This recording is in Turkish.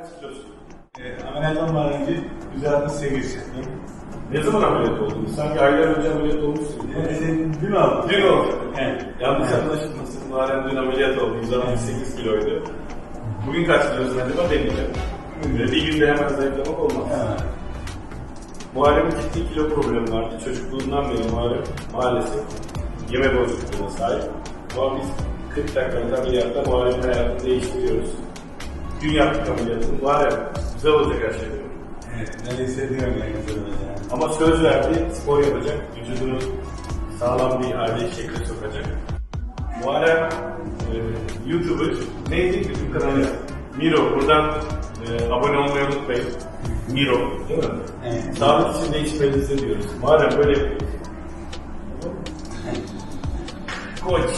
Kaç kilosun? E, ameliyattan önce 168. Ne zaman ameliyat oldun? Sanki aylar önce ameliyat olmuşsun. E, dün aldım. Dün oldu. Evet. Yanlış anlaşılmasın. Muharrem dün ameliyat oldu. 168 kiloydu. Bugün kaç kilosun acaba deneyeceğim. Böyle bir günde hemen zayıflamak olmaz. Evet. Muharrem'in ciddi kilo problemi vardı. Çocukluğundan beri Muharrem maalesef yeme bozukluğuna sahip. Ama biz 40 dakikalık ameliyatta Muharrem'in hayatını değiştiriyoruz. Dün yaptık ameliyatı. Muharrem güzel olacak her şey. Evet. Ne hissediyorum yani. Ama söz verdi, spor yapacak, vücudunu sağlam bir hale, şekle sokacak. Muharrem e, YouTuber, neydi YouTube kanalı? Miro, buradan e, abone olmayı unutmayın. Miro, değil mi? Evet. Sağlık için değişmenizi diyoruz. Muharrem böyle. Koç.